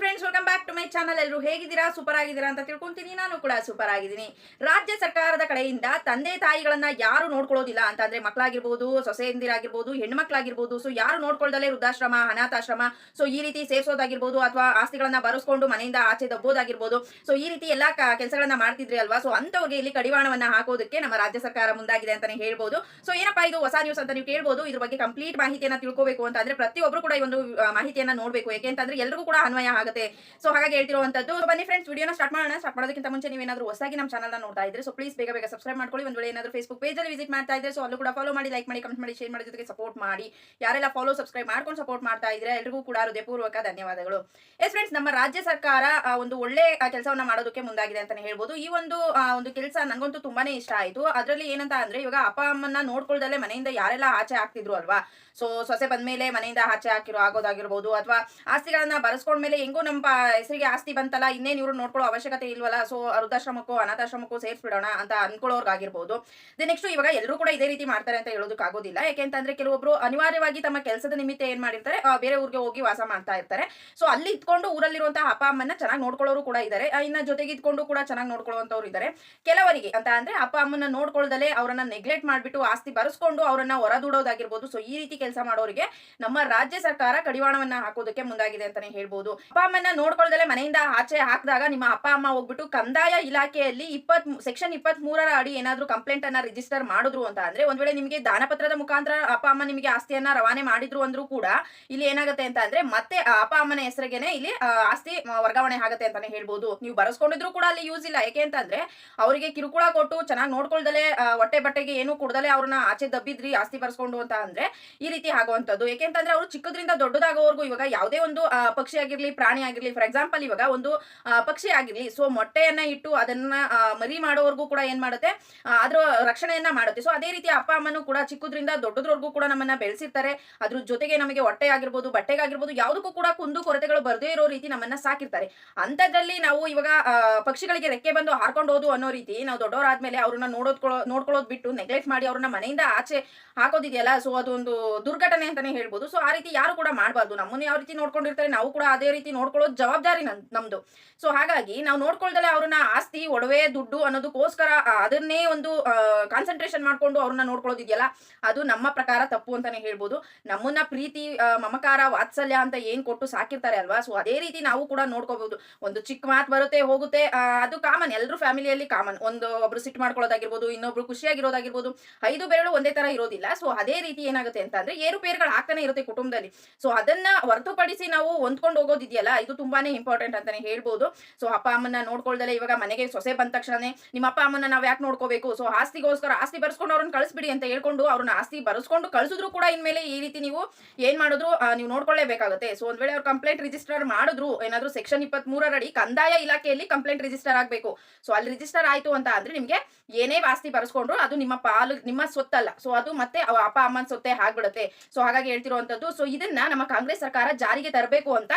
Friends welcome back to my channel ಎಲ್ಲರೂ ಹೇಗಿದ್ದೀರಾ? Super ಆಗಿದ್ದೀರಾ ಅಂತ ತಿಳ್ಕೊಂತೀನಿ. ನಾನು ಕೂಡ ಸೂಪರ್ ಆಗಿದ್ದೀನಿ. ರಾಜ್ಯ ಸರ್ಕಾರದ ಕಡೆಯಿಂದ ತಂದೆ ತಾಯಿಗಳನ್ನ ಯಾರು ನೋಡ್ಕೊಳ್ಳೋದಿಲ್ಲ ಅಂತಂದ್ರೆ ಮಕ್ಕಳಾಗಿರ್ಬೋದು, ಸೊಸೆಯಂದಿರಾಗಿರ್ಬೋದು, ಹೆಣ್ಮಕ್ಳಾಗಿರ್ಬೋದು. ಸೊ ಯಾರು ನೋಡ್ಕೊಳ್ದಲೇ ವೃದ್ಧಾಶ್ರಮ, ಅನಾಥಾಶ್ರಮ ಸೊ ಈ ರೀತಿ ಸೇರಿಸೋದಾಗಿರ್ಬೋದು ಅಥವಾ ಆಸ್ತಿಗಳನ್ನ ಬರೆಸ್ಕೊಂಡು ಮನೆಯಿಂದ ಆಚೆ ದಬ್ಬೋದಾಗಿರ್ಬೋದು. ಸೊ ಈ ರೀತಿ ಎಲ್ಲಾ ಕೆಲಸಗಳನ್ನ ಮಾಡ್ತಿದ್ರಿ ಅಲ್ವಾ? ಸೊ ಅಂತವ್ರಿಗೆ ಇಲ್ಲಿ ಕಡಿವಾಣವನ್ನ ಹಾಕೋದಕ್ಕೆ ನಮ್ಮ ರಾಜ್ಯ ಸರ್ಕಾರ ಮುಂದಾಗಿದೆ ಅಂತಾನೆ ಹೇಳ್ಬೋದು. ಸೊ ಏನಪ್ಪಾ ಇದು ಹೊಸ ನ್ಯೂಸ್ ಅಂತ ನೀವು ಕೇಳ್ಬೋದು. ಇದ್ರ ಬಗ್ಗೆ ಕಂಪ್ಲೀಟ್ ಮಾಹಿತಿಯನ್ನ ತಿಳ್ಕೋಬೇಕು ಅಂತ ಅಂದ್ರೆ ಪ್ರತಿಯೊಬ್ರು ಕೂಡ ಈ ಒಂದು ಮಾಹಿತಿಯನ್ನ ನೋಡ್ಬೇಕು. ಯಾಕೆಂತಂದ್ರೆ ಎಲ್ರಿಗೂ ಕೂಡ ಅನ್ವಯ ಆಗುತ್ತೆ ಸೊ ಹಾಗಾಗಿ ಹೇಳ್ತಿರುವಂತದ್ದು ಬನ್ನಿ ಫ್ರೆಂಡ್ಸ್ ವಿಡಿಯೋನ ಸ್ಟಾರ್ಟ್ ಮಾಡೋಣ. ಸ್ಟಾರ್ಟ್ ಮಾಡೋದಕ್ಕಿಂತ ಮುಂಚೆ ನೀವೇನಾದ್ರೂ ಹೊಸದಾಗಿ ನಮ್ಮ ಚಾನಲ್ ನೋಡ್ತಾ ಇದ್ರೆ ಸೊ ಪ್ಲೀಸ್ ಬೇಗ ಬೇಗ ಸಬ್ಸ್ಕ್ರೈಬ್ ಮಾಡ್ಕೊಳ್ಳಿ. ಒಂದು ವೇಳೆ ಏನಾದ್ರು ಫೇಸ್ಬುಕ್ ಪೇಜ್ ಅಲ್ಲಿ ವಿಸಿಟ್ ಮಾಡ್ತಾ ಇದ್ರೆ ಸೊ ಅಲ್ಲೂ ಕೂಡ ಫಾಲೋ ಮಾಡಿ ಲೈಕ್ ಮಾಡಿ ಕಮೆಂಟ್ ಮಾಡಿ ಶೇರ್ ಮಾಡಿ ಜೊತೆಗೆ ಸಪೋರ್ಟ್ ಮಾಡಿ. ಯಾರೆಲ್ಲ ಫಾಲೋ ಸಬ್ಸ್ಕ್ರೈಬ್ ಮಾಡ್ಕೊಂಡು ಸಪೋರ್ಟ್ ಮಾಡ್ತಾ ಇದ್ರೆ ಎಲ್ರಿಗೂ ಕೂಡ ಹೃದಯಪೂರ್ವಕ ಧನ್ಯವಾದಗಳು. ಎಸ್ ಫ್ರೆಂಡ್ಸ್ ನಮ್ಮ ರಾಜ್ಯ ಸರ್ಕಾರ ಒಂದು ಒಳ್ಳೆ ಕೆಲಸವನ್ನ ಮಾಡೋದಕ್ಕೆ ಮುಂದಾಗಿದೆ ಅಂತಾನೆ ಹೇಳ್ಬೋದು. ಈ ಒಂದು ಒಂದು ಕೆಲಸ ನನಗಂತೂ ತುಂಬಾನೇ ಇಷ್ಟ ಆಯ್ತು. ಅದರಲ್ಲಿ ಏನಂತ ಅಂದ್ರೆ, ಇವಾಗ ಅಪ್ಪ, ಅಮ್ಮನ್ನ ನೋಡ್ಕೊಳ್ದಲ್ಲೇ ಮನೆಯಿಂದ ಯಾರೆಲ್ಲ ಆಚೆ ಆಗ್ತಿದ್ರು ಅಲ್ವಾ? ಸೊ ಸೊಸೆ ಬಂದ್ಮೇಲೆ ಮನೆಯಿಂದ ಆಚೆ ಹಾಕಿರೋ ಆಗೋದಾಗಿರ್ಬೋದು, ಅಥವಾ ಆಸ್ತಿಗಳನ್ನ ಬರೆಸ್ಕೊಂಡ್ಮೇಲೆ ಹೆಂಗೋ ನಮ್ಮ ಹೆಸರಿಗೆ ಆಸ್ತಿ ಬಂತಲ್ಲ, ಇನ್ನೇನು ಇವ್ರು ನೋಡ್ಕೊಳ್ಳೋ ಅವಶ್ಯಕತೆ ಇಲ್ವಲ್ಲ ಸೊ ವೃದ್ಧಾಶ್ರಮಕ್ಕೋ, ಅನಾಥಾಶ್ರಮಕ್ಕೂ ಸೇರಿಸ್ಬಿಡೋಣ ಅಂತ ಅನ್ಕೊಳ್ಳೋರ್ಗಾಗಿರ್ಬೋದು. ದೆ ನೆಕ್ಸ್ಟ್ ಇವಾಗ ಎಲ್ಲರೂ ಕೂಡ ಇದೇ ರೀತಿ ಮಾಡ್ತಾರೆ ಅಂತ ಹೇಳೋದಕ್ಕಾಗೋದಿಲ್ಲ ಯಾಕೆ ಅಂತಂದ್ರೆ ಕೆಲವೊಬ್ರು ಅನಿವಾರ್ಯವಾಗಿ ತಮ್ಮ ಕೆಲಸದ ನಿಮಿತ್ತ ಏನ್ ಮಾಡಿರ್ತಾರೆ ಬೇರೆ ಊರಿಗೆ ಹೋಗಿ ವಾಸ ಮಾಡ್ತಾ ಇರ್ತಾರೆ. ಸೊ ಅಲ್ಲಿ ಇದ್ಕೊಂಡು ಊರಲ್ಲಿರುವಂತಹ ಅಪ್ಪ ಅಮ್ಮನ ಚೆನ್ನಾಗಿ ನೋಡ್ಕೊಳ್ಳೋರು ಕೂಡ ಇದ್ದಾರೆ ಇನ್ನ ಜೊತೆಗೆ ಇದ್ಕೊಂಡು ಕೂಡ ಚೆನ್ನಾಗಿ ನೋಡ್ಕೊಳ್ಳುವಂತವ್ರು ಇದ್ದಾರೆ ಕೆಲವರಿಗೆ ಅಂತ ಅಂದ್ರೆ ಅಪ್ಪ ಅಮ್ಮನ ನೋಡ್ಕೊಳ್ದಲೆ ಅವರನ್ನ ನೆಗ್ಲೆಕ್ಟ್ ಮಾಡಿಬಿಟ್ಟು ಆಸ್ತಿ ಬರೆಸ್ಕೊಂಡು ಅವರನ್ನ ಹೊರದೂಡೋದಾಗಿರ್ಬೋದು. ಸೊ ಈ ರೀತಿ ಕೆಲಸ ಮಾಡೋರಿಗೆ ನಮ್ಮ ರಾಜ್ಯ ಸರ್ಕಾರ ಕಡಿವಾಣವನ್ನ ಹಾಕೋದಕ್ಕೆ ಮುಂದಾಗಿದೆ ಅಂತಾನೆ ಹೇಳ್ಬೋದು. ಅಪ್ಪ ಅಮ್ಮನ ನೋಡ್ಕೊಳ್ದಲೆ ಮನೆಯಿಂದ ಆಚೆ ಹಾಕಿದಾಗ ನಿಮ್ಮ ಅಪ್ಪ, ಅಮ್ಮ ಹೋಗ್ಬಿಟ್ಟು ಕಂದಾಯ ಇಲಾಖೆಯಲ್ಲಿ ಇಪ್ಪತ್ ಸೆಕ್ಷನ್ ಇಪ್ಪತ್ತ್ ಮೂರರ ಅಡಿ ಏನಾದ್ರೂ ಕಂಪ್ಲೇಂಟ್ ಅನ್ನ ರಿಜಿಸ್ಟರ್ ಮಾಡಿದ್ರು ಅಂತ ಅಂದ್ರೆ ಒಂದ್ ವೇಳೆ ನಿಮಗೆ ದಾನಪತ್ರದ ಮುಖಾಂತರ ಅಪ್ಪ, ಅಮ್ಮ ನಿಮಗೆ ಆಸ್ತಿಯನ್ನ ರವಾನೆ ಮಾಡಿದ್ರು ಅಂದ್ರೂ ಕೂಡ ಇಲ್ಲಿ ಏನಾಗುತ್ತೆ ಅಂತ ಅಂದ್ರೆ ಮತ್ತೆ ಅಪ್ಪ, ಅಮ್ಮನ ಹೆಸರಿಗೆನೆ ಇಲ್ಲಿ ಆಸ್ತಿ ವರ್ಗಾವಣೆ ಆಗುತ್ತೆ ಅಂತಾನೆ ಹೇಳ್ಬೋದು. ನೀವು ಬರೆಸ್ಕೊಂಡಿದ್ರು ಕೂಡ ಅಲ್ಲಿ ಯೂಸ್ ಇಲ್ಲ. ಯಾಕೆ ಅಂತಂದ್ರೆ ಅವರಿಗೆ ಕಿರುಕುಳ ಕೊಟ್ಟು ಚೆನ್ನಾಗಿ ನೋಡ್ಕೊಳ್ದಲೆ ಹೊಟ್ಟೆ ಬಟ್ಟೆಗೆ ಏನು ಕೊಡ್ದಲೆ ಅವ್ರನ್ನ ಆಚೆ ದಬ್ಬಿದ್ರಿ, ಆಸ್ತಿ ಬರ್ಸ್ಕೊಂಡು ಅಂತ ಅಂದ್ರೆ ಈ ರೀತಿ ಆಗುವಂತದ್ದು ಯಾಕೆಂತಂದ್ರೆ ಅವರು ಚಿಕ್ಕದ್ರಿಂದ ದೊಡ್ಡದಾಗೋವರೆಗೂ ಇವಾಗ ಯಾವುದೇ ಒಂದು ಪಕ್ಷಿ ಆಗಿರ್ಲಿ ಪ್ರಾಣಿ ಆಗಿರ್ಲಿ ಫಾರ್ ಎಕ್ಸಾಂಪಲ್ ಇವಾಗ ಒಂದು ಪಕ್ಷಿ ಆಗಿರಲಿ ಸೊ ಮೊಟ್ಟೆಯನ್ನ ಇಟ್ಟು ಅದನ್ನ ಮರಿ ಮಾಡೋವರೆಗೂ ಕೂಡ ಏನ್ ಮಾಡುತ್ತೆ ಅದ್ರ ರಕ್ಷಣೆಯನ್ನ ಮಾಡುತ್ತೆ. ಸೊ ಅದೇ ರೀತಿ ಅಪ್ಪ, ಅಮ್ಮನೂ ಕೂಡ ಚಿಕ್ಕದ್ರಿಂದ ದೊಡ್ಡದ್ರವರೆಗೂ ಕೂಡ ನಮ್ಮನ್ನ ಬೆಳೆಸಿರ್ತಾರೆ. ಅದ್ರ ಜೊತೆಗೆ ನಮಗೆ ಹೊಟ್ಟೆ ಆಗಿರ್ಬೋದು, ಬಟ್ಟೆಗಾಗಿರ್ಬೋದು, ಯಾವುದಕ್ಕೂ ಕೂಡ ಕುಂದು ಕೊರತೆಗಳು ಬರದೇ ಇರೋ ರೀತಿ ನಮ್ಮನ್ನ ಸಾಕಿರ್ತಾರೆ. ಅಂಥದ್ರಲ್ಲಿ ನಾವು ಇವಾಗ ಪಕ್ಷಿಗಳಿಗೆ ರೆಕ್ಕೆ ಬಂದು ಹಾರ್ಕೊಂಡು ಹೋದು ಅನ್ನೋ ರೀತಿ ನಾವು ದೊಡ್ಡವರಾದ್ಮೇಲೆ ಅವ್ರನ್ನ ನೋಡೋದ್ಕೊಳ್ಳೋ ನೋಡ್ಕೊಳ್ಳೋದು ಬಿಟ್ಟು ನೆಗ್ಲೆಕ್ಟ್ ಮಾಡಿ ಅವ್ರನ್ನ ಮನೆಯಿಂದ ಆಚೆ ಹಾಕೋದಿದೆಯಲ್ಲ ಸೊ ಅದೊಂದು ದುರ್ಘಟನೆ ಅಂತಾನೆ ಹೇಳ್ಬೋದು. ಸೊ ಆ ರೀತಿ ಯಾರು ಕೂಡ ಮಾಡಬಾರ್ದು. ನಮ್ಮನ್ನ ಯಾವ ರೀತಿ ನೋಡ್ಕೊಂಡಿರ್ತಾರೆ, ನಾವು ಕೂಡ ಅದೇ ರೀತಿ ನೋಡ್ಕೊಳ್ಳೋದು ಜವಾಬ್ದಾರಿ ನನ್, ನಮ್ದು. ಸೊ ಹಾಗಾಗಿ ನಾವು ನೋಡ್ಕೊಳ್ದಲೆ ಅವ್ರನ್ನ ಆಸ್ತಿ, ಒಡವೆ, ದುಡ್ಡು ಅನ್ನೋದಕ್ಕೋಸ್ಕರ ಅದನ್ನೇ ಒಂದು ಕಾನ್ಸಂಟ್ರೇಷನ್ ಮಾಡ್ಕೊಂಡು ಅವ್ರನ್ನ ನೋಡ್ಕೊಳ್ಳೋದಿದೆಯಲ್ಲ ಅದು ನಮ್ಮ ಪ್ರಕಾರ ತಪ್ಪು ಅಂತಾನೆ ಹೇಳ್ಬೋದು. ನಮ್ಮನ್ನ ಪ್ರೀತಿ ಮಮಕಾರ, ವಾತ್ಸಲ್ಯ ಅಂತ ಏನ್ ಕೊಟ್ಟು ಸಾಕಿರ್ತಾರೆ ಅಲ್ವಾ? ಸೊ ಅದೇ ರೀತಿ ನಾವು ಕೂಡ ನೋಡ್ಕೋಬಹುದು ಒಂದು ಚಿಕ್ಕ ಮಾತು ಬರುತ್ತೆ, ಹೋಗುತ್ತೆ ಅದು ಕಾಮನ್ ಎಲ್ಲರೂ ಫ್ಯಾಮಿಲಿಯಲ್ಲಿ ಕಾಮನ್ ಒಂದು ಒಬ್ರು ಸಿಟ್ ಮಾಡ್ಕೊಳ್ಳೋದಾಗಿರ್ಬೋದು, ಇನ್ನೊಬ್ರು ಖುಷಿಯಾಗಿರೋದಾಗಿರ್ಬೋದು, ಐದು ಬೆರಳು ಒಂದೇ ತರ ಇರೋದಿಲ್ಲ. ಸೊ ಅದೇ ರೀತಿ ಏನಾಗುತ್ತೆ ಅಂತ ಅಂದ್ರೆ, ಏರುಪೇರುಗಳು ಆಗ್ತಾನೆ ಇರುತ್ತೆ ಕುಟುಂಬದಲ್ಲಿ. ಸೊ ಅದನ್ನ ಹೊರತುಪಡಿಸಿ ನಾವು ಹೊಂದ್ಕೊಂಡು ಹೋಗೋದಿದೆಯಲ್ಲ ಇದು ತುಂಬಾನೇ ಇಂಪಾರ್ಟೆಂಟ್ ಅಂತಾನೆ ಹೇಳ್ಬೋದು. ಸೊ ಅಪ್ಪ ಅಮ್ಮನ ನೋಡ್ಕೊಳ್ದಲೆ ಇವಾಗ ಮನೆಗೆ ಸೊಸೆ ಬಂದ ತಕ್ಷಣನೇ ನಿಮ್ಮ ಅಪ್ಪ ಅಮ್ಮನ ನಾವ್ ಯಾಕೆ ನೋಡ್ಕೋಬೇಕು? ಸೊ ಆಸ್ತಿಗೋಸ್ಕರ ಆಸ್ತಿ ಬರ್ಸ್ಕೊಂಡು ಅವ್ರನ್ನ ಕಳಿಸ್ಬಿಡಿ ಅಂತ ಹೇಳ್ಕೊಂಡು ಅವ್ರನ್ನ ಆಸ್ತಿ ಬರ್ಸ್ಕೊಂಡು ಕಳಿಸಿದ್ರು ಕೂಡ ಇನ್ಮೇಲೆ ಈ ರೀತಿ ನೀವು ಏನ್ ಮಾಡಿದ್ರು ನೀವು ನೋಡ್ಕೊಳ್ಳೇಬೇಕಾಗುತ್ತೆ. ಸೊ ಒಂದ್ ವೇಳೆ ಅವ್ರು ಕಂಪ್ಲೇಂಟ್ ರಿಜಿಸ್ಟರ್ ಮಾಡಿದ್ರು, ಏನಾದ್ರು ಸೆಕ್ಷನ್ ಇಪ್ಪತ್ತ್ ಮೂರರಡಿ ಕಂದಾಯ ಇಲಾಖೆಯಲ್ಲಿ ಕಂಪ್ಲೇಂಟ್ ರಿಜಿಸ್ಟರ್ ಆಗಬೇಕು. ಸೊ ಅಲ್ಲಿ ರಿಜಿಸ್ಟರ್ ಆಯ್ತು ಅಂತ ಅಂದ್ರೆ ನಿಮ್ಗೆ ಏನೇ ಆಸ್ತಿ ಬರ್ಸ್ಕೊಂಡ್ರು ಅದು ನಿಮ್ಮ ಪಾಲು, ನಿಮ್ಮ ಸೊತ್ತಲ್ಲ ಸೊ ಅದು ಮತ್ತೆ ಅಪ್ಪ ಅಮ್ಮನ ಸೊತ್ತೆ ಆಗ್ಬಿಡುತ್ತೆ. ಸೊ ಹಾಗಾಗಿ ಹೇಳ್ತಿರುವಂತದ್ದು ಸೊ ಇದನ್ನ ನಮ್ಮ ಕಾಂಗ್ರೆಸ್ ಸರ್ಕಾರ ಜಾರಿಗೆ ತರಬೇಕು ಅಂತ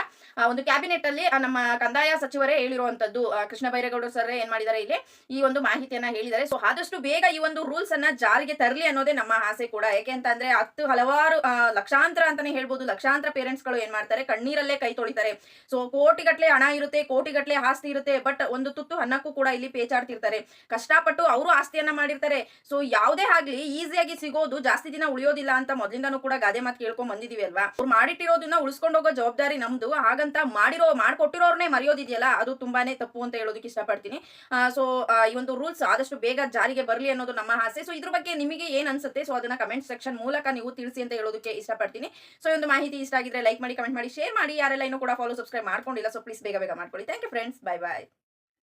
ಒಂದು ಕ್ಯಾಬಿನೆಟ್ ಅಲ್ಲಿ ನಮ್ಮ ಕಂದಾಯ ಸಚಿವರೇ ಹೇಳಿರುವಂತದ್ದು ಕೃಷ್ಣ ಬೈರೇಗೌಡ ಸರ್ ಏನ್ ಮಾಡಿದ್ದಾರೆ ಇಲ್ಲಿ? ಈ ಒಂದು ಮಾಹಿತಿಯನ್ನ ಹೇಳಿದ್ದಾರೆ. ಸೊ ಆದಷ್ಟು ಬೇಗ ಈ ಒಂದು ರೂಲ್ಸ್ ಅನ್ನ ಜಾರಿಗೆ ತರಲಿ ಅನ್ನೋದೇ ನಮ್ಮ ಆಸೆ ಕೂಡ. ಯಾಕೆ ಅಂತ ಅಂದ್ರೆ, ಹತ್ತು ಹಲವಾರು ಲಕ್ಷಾಂತರ ಅಂತಾನೆ ಹೇಳ್ಬೋದು. ಲಕ್ಷಾಂತರ ಪೇರೆಂಟ್ಸ್ಗಳು ಏನ್ ಮಾಡ್ತಾರೆ? ಕಣ್ಣೀರಲ್ಲೇ ಕೈ ತೊಳಿತಾರೆ. ಸೊ ಕೋಟಿಗಟ್ಲೆ ಹಣ ಇರುತ್ತೆ, ಕೋಟಿಗಟ್ಲೆ ಆಸ್ತಿ ಇರುತ್ತೆ ಬಟ್ ಒಂದು ತುತ್ತು ಅನ್ನಕ್ಕೂ ಕೂಡ ಇಲ್ಲಿ ಪೇಚಾಡ್ತಿರ್ತಾರೆ. ಕಷ್ಟಪಟ್ಟು ಅವರು ಆಸ್ತಿಯನ್ನ ಮಾಡಿರ್ತಾರೆ. ಸೊ ಯಾವುದೇ ಆಗ್ಲಿ ಈಸಿಯಾಗಿ ಸಿಗೋದು, ಜಾಸ್ತಿ ದಿನ ಉಳಿಯೋದಿಲ್ಲ ಅಂತ ಮೊದಲಿಂದಾನು ಕೂಡ ಗಾದೆ ಮಾತು ಕೇಳ್ಕೊಂಡ್ ಬಂದಿದೀವಿ ಅಲ್ವಾ? ಅವ್ರು ಮಾಡಿಟ್ಟಿರೋದನ್ನ ಉಳಿಸ್ಕೊಂಡು ಹೋಗೋ ಜವಾಬ್ದಾರಿ ನಮ್ದು. ಹಾಗಂತ ಮಾಡಿರೋ ಮಾಡ್ಕೊಟ್ಟಿರೋರ್ನೇ ಮರೆಯೋದಿದೆಯಲ್ಲ, ಅದು ತುಂಬಾನೇ ತಪ್ಪು ಅಂತ ಹೇಳೋದಕ್ಕೆ ಇಷ್ಟಪಡ್ತೀನಿ. ಸೊ ಈ ಒಂದು ರೂಲ್ಸ್ ಆದಷ್ಟು ಬೇಗ ಜಾರಿಗೆ ಬರಲಿ ಅನ್ನೋದು ನಮ್ಮ ಆಸೆ. ಸೊ ಇದ್ರ ಬಗ್ಗೆ ನಿಮಗೆ ಏನ್ ಅನ್ಸುತ್ತೆ? ಸೊ ಅದನ್ನ ಕಮೆಂಟ್ ಸೆಕ್ಷನ್ ಮೂಲಕ ನೀವು ತಿಳಿಸಿ ಅಂತ ಹೇಳೋದಕ್ಕೆ ಇಷ್ಟಪಡ್ತೀನಿ. ಸೊ ಈ ಒಂದು ಮಾಹಿತಿ ಇಷ್ಟ ಆಗಿದ್ರೆ ಲೈಕ್ ಮಾಡಿ ಕಮೆಂಟ್ ಮಾಡಿ ಶೇರ್ ಮಾಡಿ. ಯಾರೆಲ್ಲ ಇನ್ನೂ ಕೂಡ ಫಾಲೋ ಸಬ್ಸ್ಕ್ರೈಬ್ ಮಾಡ್ಕೊಂಡಿಲ್ಲ ಸೊ ಪ್ಲೀಸ್ ಬೇಗ ಬೇಗ ಮಾಡ್ಕೊಳ್ಳಿ. Thank you friends bye bye